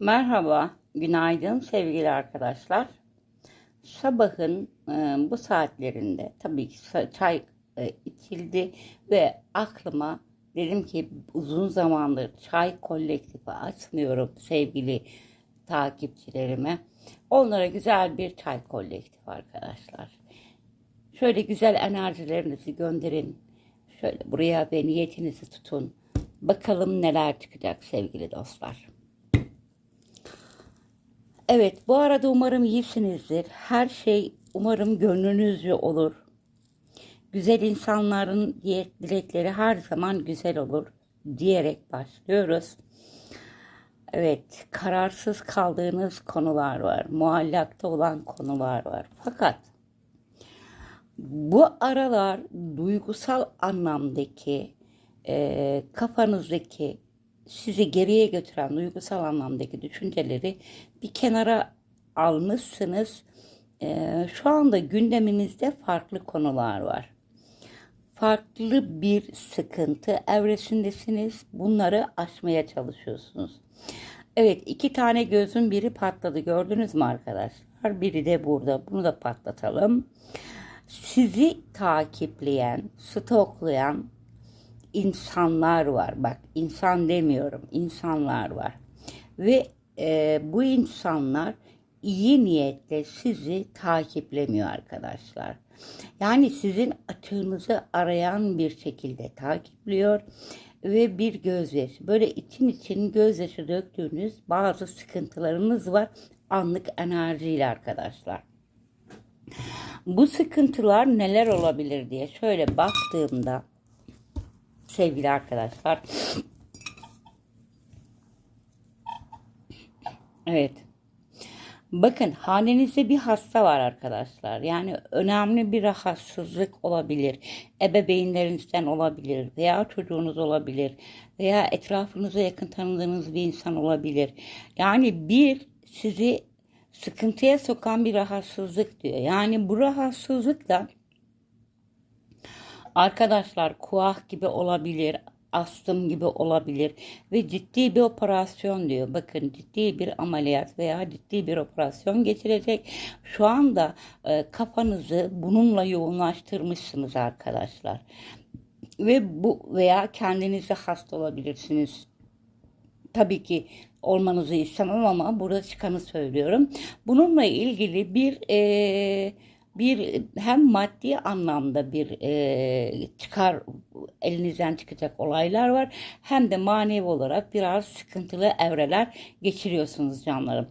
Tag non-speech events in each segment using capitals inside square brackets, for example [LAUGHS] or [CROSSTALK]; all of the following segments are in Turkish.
Merhaba, günaydın sevgili arkadaşlar. Sabahın e, bu saatlerinde tabii ki çay e, içildi ve aklıma dedim ki uzun zamandır çay kolektifi açmıyorum sevgili takipçilerime. Onlara güzel bir çay kolektifi arkadaşlar. Şöyle güzel enerjilerinizi gönderin. Şöyle buraya ve niyetinizi tutun. Bakalım neler çıkacak sevgili dostlar. Evet, bu arada umarım iyisinizdir. Her şey umarım gönlünüzce olur. Güzel insanların dilekleri her zaman güzel olur diyerek başlıyoruz. Evet, kararsız kaldığınız konular var. Muallakta olan konular var. Fakat bu aralar duygusal anlamdaki e, kafanızdaki sizi geriye götüren duygusal anlamdaki düşünceleri bir kenara almışsınız. E, şu anda gündeminizde farklı konular var. Farklı bir sıkıntı evresindesiniz. Bunları aşmaya çalışıyorsunuz. Evet iki tane gözün biri patladı gördünüz mü arkadaşlar? Biri de burada. Bunu da patlatalım. Sizi takipleyen, stoklayan insanlar var. Bak insan demiyorum, insanlar var. Ve e, bu insanlar iyi niyetle sizi takiplemiyor arkadaşlar. Yani sizin açığınızı arayan bir şekilde takipliyor ve bir gözyaşı. Böyle için için gözyaşı döktüğünüz bazı sıkıntılarınız var anlık enerjiyle arkadaşlar. Bu sıkıntılar neler olabilir diye şöyle baktığımda sevgili arkadaşlar. Evet. Bakın hanenizde bir hasta var arkadaşlar. Yani önemli bir rahatsızlık olabilir. Ebeveynlerinizden olabilir veya çocuğunuz olabilir veya etrafınıza yakın tanıdığınız bir insan olabilir. Yani bir sizi sıkıntıya sokan bir rahatsızlık diyor. Yani bu rahatsızlık da Arkadaşlar kuah gibi olabilir, astım gibi olabilir ve ciddi bir operasyon diyor. Bakın ciddi bir ameliyat veya ciddi bir operasyon geçirecek. Şu anda e, kafanızı bununla yoğunlaştırmışsınız arkadaşlar. Ve bu veya kendinize hasta olabilirsiniz. Tabii ki olmanızı istemem ama burada çıkanı söylüyorum. Bununla ilgili bir e, bir hem maddi anlamda bir e, çıkar elinizden çıkacak olaylar var hem de manevi olarak biraz sıkıntılı evreler geçiriyorsunuz canlarım.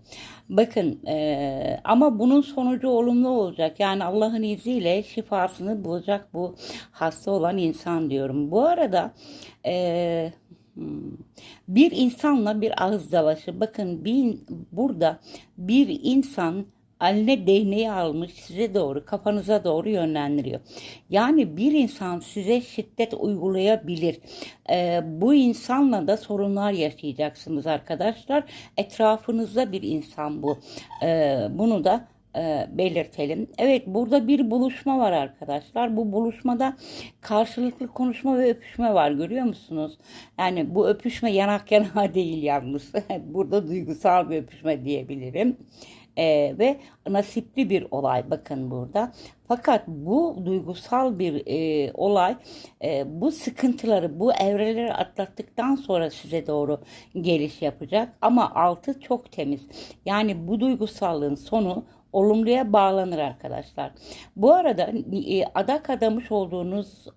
Bakın e, ama bunun sonucu olumlu olacak yani Allah'ın izniyle şifasını bulacak bu hasta olan insan diyorum. Bu arada e, bir insanla bir ağız dalaşı bakın bir, burada bir insan eline değneği almış size doğru kafanıza doğru yönlendiriyor. Yani bir insan size şiddet uygulayabilir. Ee, bu insanla da sorunlar yaşayacaksınız arkadaşlar. Etrafınızda bir insan bu. Ee, bunu da e, belirtelim. Evet burada bir buluşma var arkadaşlar. Bu buluşmada karşılıklı konuşma ve öpüşme var görüyor musunuz? Yani bu öpüşme yanak yana [LAUGHS] değil yalnız. [LAUGHS] burada duygusal bir öpüşme diyebilirim e, ve nasipli bir olay bakın burada. Fakat bu duygusal bir e, olay e, bu sıkıntıları bu evreleri atlattıktan sonra size doğru geliş yapacak ama altı çok temiz. Yani bu duygusallığın sonu olumluya bağlanır arkadaşlar. Bu arada e, adak adamış olduğunuz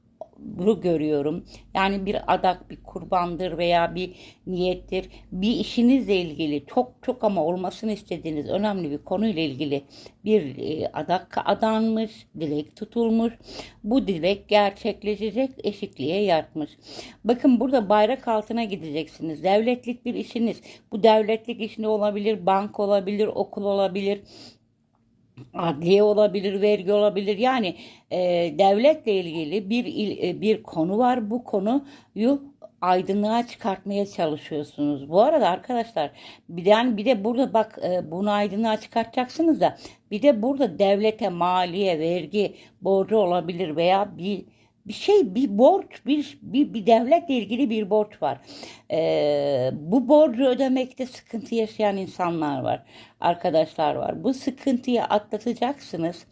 görüyorum. Yani bir adak, bir kurbandır veya bir niyettir. Bir işinizle ilgili çok çok ama olmasını istediğiniz önemli bir konuyla ilgili bir e, adak adanmış, dilek tutulmuş. Bu dilek gerçekleşecek, eşitliğe yatmış. Bakın burada bayrak altına gideceksiniz. Devletlik bir işiniz. Bu devletlik işinde olabilir, bank olabilir, okul olabilir adliye olabilir, vergi olabilir. Yani e, devletle ilgili bir il, e, bir konu var. Bu konuyu aydınlığa çıkartmaya çalışıyorsunuz. Bu arada arkadaşlar bir de, yani bir de burada bak e, bunu aydınlığa çıkartacaksınız da bir de burada devlete maliye, vergi borcu olabilir veya bir bir şey bir borç bir bir, bir devletle ilgili bir borç var. Ee, bu borcu ödemekte sıkıntı yaşayan insanlar var. Arkadaşlar var. Bu sıkıntıyı atlatacaksınız.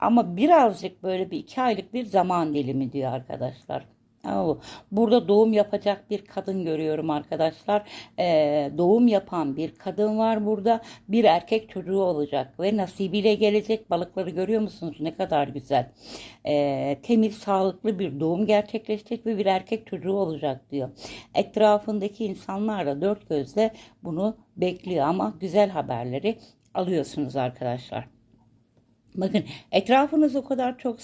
Ama birazcık böyle bir iki aylık bir zaman dilimi diyor arkadaşlar. Burada doğum yapacak bir kadın görüyorum arkadaşlar. Ee, doğum yapan bir kadın var burada. Bir erkek çocuğu olacak ve nasibiyle gelecek. Balıkları görüyor musunuz? Ne kadar güzel. Ee, temiz, sağlıklı bir doğum gerçekleşecek ve bir erkek çocuğu olacak diyor. Etrafındaki insanlar da dört gözle bunu bekliyor ama güzel haberleri alıyorsunuz arkadaşlar. Bakın etrafınız o kadar çok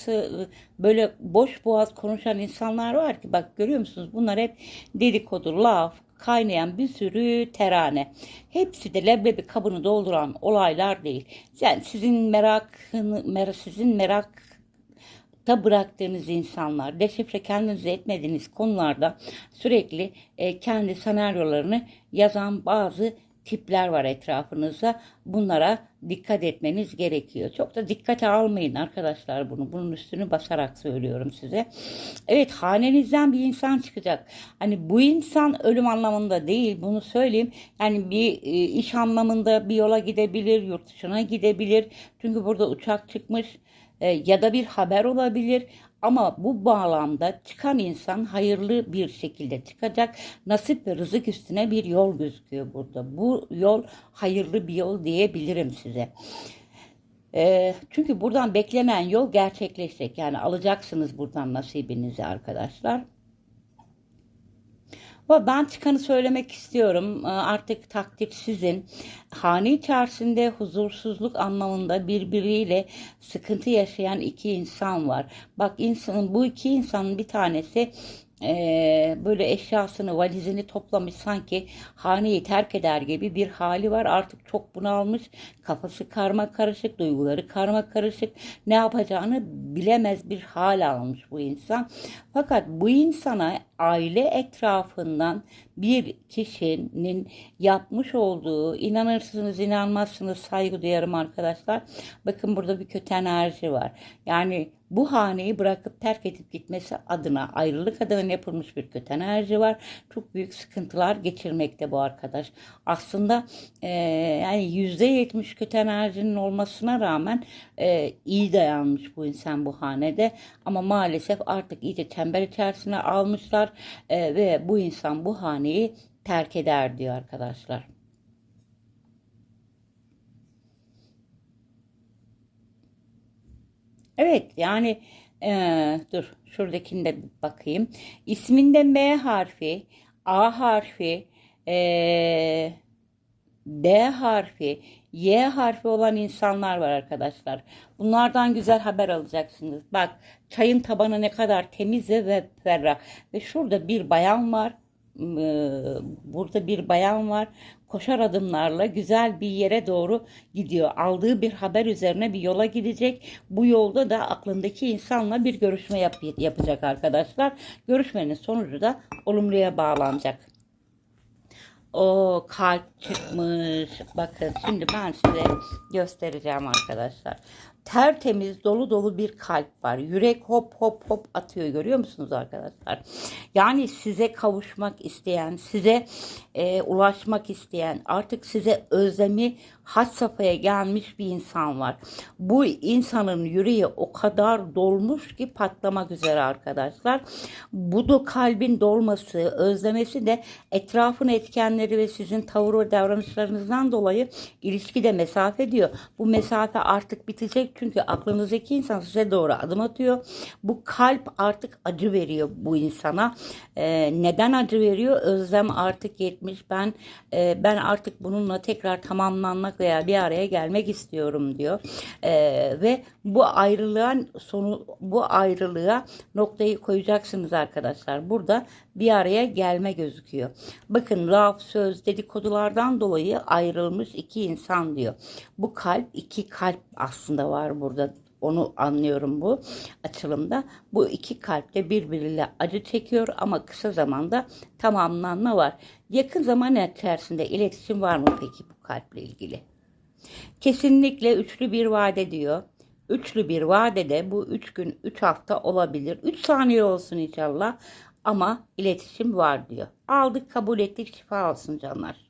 böyle boş boğaz konuşan insanlar var ki bak görüyor musunuz? Bunlar hep dedikodu, laf, kaynayan bir sürü terane. Hepsi de leblebi kabını dolduran olaylar değil. Yani sizin merakını, mer sizin merak da bıraktığınız insanlar, deşifre kendinize etmediğiniz konularda sürekli e, kendi senaryolarını yazan bazı tipler var etrafınızda. Bunlara dikkat etmeniz gerekiyor. Çok da dikkate almayın arkadaşlar bunu. Bunun üstünü basarak söylüyorum size. Evet hanenizden bir insan çıkacak. Hani bu insan ölüm anlamında değil bunu söyleyeyim. Yani bir e, iş anlamında bir yola gidebilir, yurt dışına gidebilir. Çünkü burada uçak çıkmış e, ya da bir haber olabilir. Ama bu bağlamda çıkan insan hayırlı bir şekilde çıkacak. Nasip ve rızık üstüne bir yol gözüküyor burada. Bu yol hayırlı bir yol diyebilirim size. E, çünkü buradan beklenen yol gerçekleşecek. Yani alacaksınız buradan nasibinizi arkadaşlar. Ben çıkanı söylemek istiyorum. Ee, Artık takdir sizin. Hane içerisinde huzursuzluk anlamında birbiriyle sıkıntı yaşayan iki insan var. Bak insanın bu iki insanın bir tanesi eee, böyle eşyasını valizini toplamış sanki haneyi terk eder gibi bir hali var. Artık çok bunalmış. Kafası karma karışık, duyguları karma karışık. Ne yapacağını bilemez bir hal almış bu insan. Fakat bu insana aile etrafından bir kişinin yapmış olduğu inanırsınız inanmazsınız saygı duyarım arkadaşlar. Bakın burada bir kötü enerji var. Yani bu haneyi bırakıp terk edip gitmesi adına ayrılık adına yapılmış bir kötü enerji var. Çok büyük sıkıntılar geçirmekte bu arkadaş. Aslında e, yani yüzde yetmiş kötü enerjinin olmasına rağmen e, iyi dayanmış bu insan bu hanede. Ama maalesef artık iyice çember içerisine almışlar e, ve bu insan bu haneyi terk eder diyor arkadaşlar. Evet yani eee, dur şuradakini de bir bakayım. İsminde M harfi, A harfi, eee, D harfi, Y harfi olan insanlar var arkadaşlar. Bunlardan güzel haber alacaksınız. Bak çayın tabanı ne kadar temiz ve ferrah. Ve şurada bir bayan var. Eee, Burada bir bayan var. Koşar adımlarla güzel bir yere doğru gidiyor. Aldığı bir haber üzerine bir yola gidecek. Bu yolda da aklındaki insanla bir görüşme yap yapacak arkadaşlar. Görüşmenin sonucu da olumluya bağlanacak. O kalp çıkmış. Bakın şimdi ben size göstereceğim arkadaşlar. Tertemiz dolu dolu bir kalp var. Yürek hop hop hop atıyor görüyor musunuz arkadaşlar? Yani size kavuşmak isteyen, size e, ulaşmak isteyen, artık size özlemi had safhaya gelmiş bir insan var. Bu insanın yüreği o kadar dolmuş ki patlamak üzere arkadaşlar. Bu da kalbin dolması, özlemesi de etrafın etkenleri ve sizin tavır ve davranışlarınızdan dolayı ilişkide mesafe diyor. Bu mesafe artık bitecek çünkü aklınızdaki insan size doğru adım atıyor. Bu kalp artık acı veriyor bu insana. Ee, neden acı veriyor? Özlem artık yetmiş. Ben e, ben artık bununla tekrar tamamlanmak veya bir araya gelmek istiyorum diyor. Ee, ve bu ayrılığın sonu bu ayrılığa noktayı koyacaksınız arkadaşlar. Burada bir araya gelme gözüküyor. Bakın laf, söz, dedikodulardan dolayı ayrılmış iki insan diyor. Bu kalp iki kalp aslında var burada. Onu anlıyorum bu açılımda. Bu iki kalp de birbiriyle acı çekiyor ama kısa zamanda tamamlanma var. Yakın zaman içerisinde iletişim var mı peki bu kalple ilgili? Kesinlikle üçlü bir vade diyor. üçlü bir vadede bu 3 gün 3 hafta olabilir. 3 saniye olsun inşallah ama iletişim var diyor. Aldık kabul ettik şifa olsun canlar.